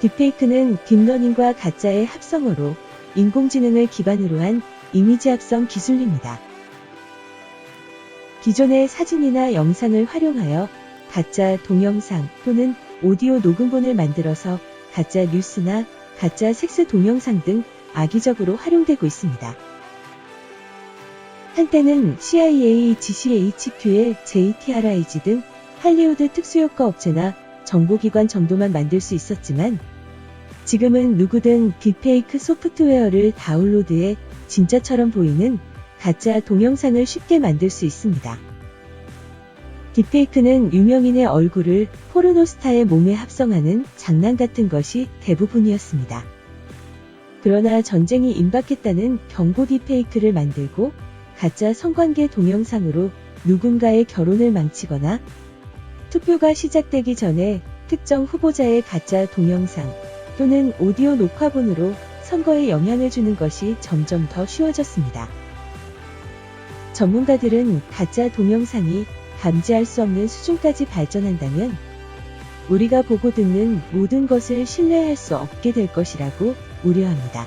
딥페이크는 딥러닝과 가짜의 합성어로 인공지능을 기반으로 한 이미지 합성 기술입니다. 기존의 사진이나 영상을 활용하여 가짜 동영상 또는 오디오 녹음본을 만들어서 가짜 뉴스나 가짜 섹스 동영상 등 악의적으로 활용되고 있습니다. 한때는 CIA, GCHQ의 JTRIG 등 할리우드 특수효과 업체나 정보기관 정도만 만들 수 있었지만 지금은 누구든 딥페이크 소프트웨어를 다운로드해 진짜처럼 보이는 가짜 동영상을 쉽게 만들 수 있습니다. 딥페이크는 유명인의 얼굴을 포르노스타의 몸에 합성하는 장난 같은 것이 대부분이었습니다. 그러나 전쟁이 임박했다는 경고 딥페이크를 만들고 가짜 성관계 동영상으로 누군가의 결혼을 망치거나 투표가 시작되기 전에 특정 후보자의 가짜 동영상 또는 오디오 녹화본으로 선거에 영향을 주는 것이 점점 더 쉬워졌습니다. 전문가들은 가짜 동영상이 감지할 수 없는 수준까지 발전한다면 우리가 보고 듣는 모든 것을 신뢰할 수 없게 될 것이라고 우려합니다.